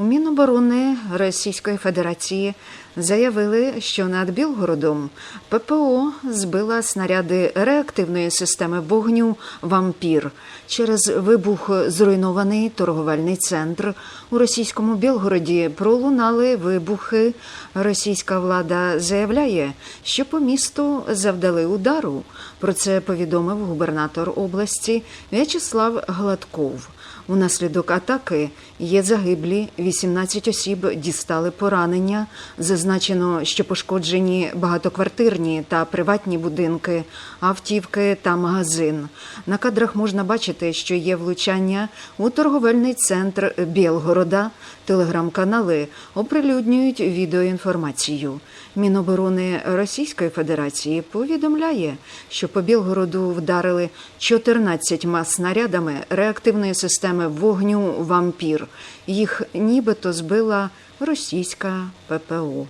У Міноборони Російської Федерації заявили, що над Білгородом ППО збила снаряди реактивної системи вогню Вампір. Через вибух зруйнований торговельний центр у російському Білгороді пролунали вибухи. Російська влада заявляє, що по місту завдали удару. Про це повідомив губернатор області В'ячеслав Гладков. Унаслідок атаки є загиблі, 18 осіб дістали поранення. Зазначено, що пошкоджені багатоквартирні та приватні будинки, автівки та магазин. На кадрах можна бачити, що є влучання у торговельний центр Білгорода. Телеграм-канали оприлюднюють відеоінформацію. Міноборони Російської Федерації повідомляє, що по Білгороду вдарили 14 снарядами реактивної системи вогню Вампір. Їх нібито збила російська ППО.